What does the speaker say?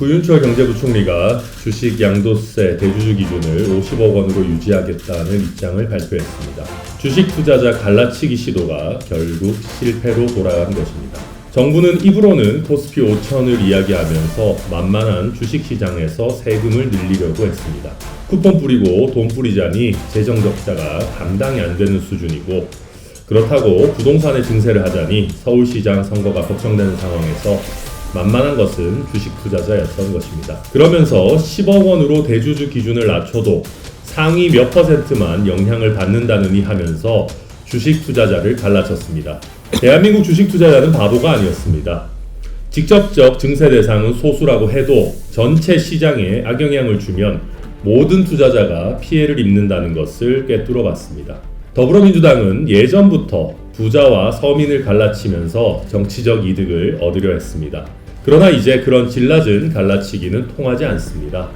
구윤철 경제부총리가 주식 양도세 대주주 기준을 50억 원으로 유지하겠다는 입장을 발표했습니다. 주식 투자자 갈라치기 시도가 결국 실패로 돌아간 것입니다. 정부는 입으로는 코스피 5천을 이야기하면서 만만한 주식 시장에서 세금을 늘리려고 했습니다. 쿠폰 뿌리고 돈 뿌리자니 재정 적자가 감당이 안 되는 수준이고 그렇다고 부동산에 증세를 하자니 서울시장 선거가 걱정되는 상황에서 만만한 것은 주식 투자자였던 것입니다. 그러면서 10억 원으로 대주주 기준을 낮춰도 상위 몇 퍼센트만 영향을 받는다느니 하면서 주식 투자자를 갈라쳤습니다. 대한민국 주식 투자자는 바보가 아니었습니다. 직접적 증세 대상은 소수라고 해도 전체 시장에 악영향을 주면 모든 투자자가 피해를 입는다는 것을 꿰뚫어 봤습니다. 더불어민주당은 예전부터 부자와 서민을 갈라치면서 정치적 이득을 얻으려 했습니다. 그러나 이제 그런 질낮은 갈라치기는 통하지 않습니다.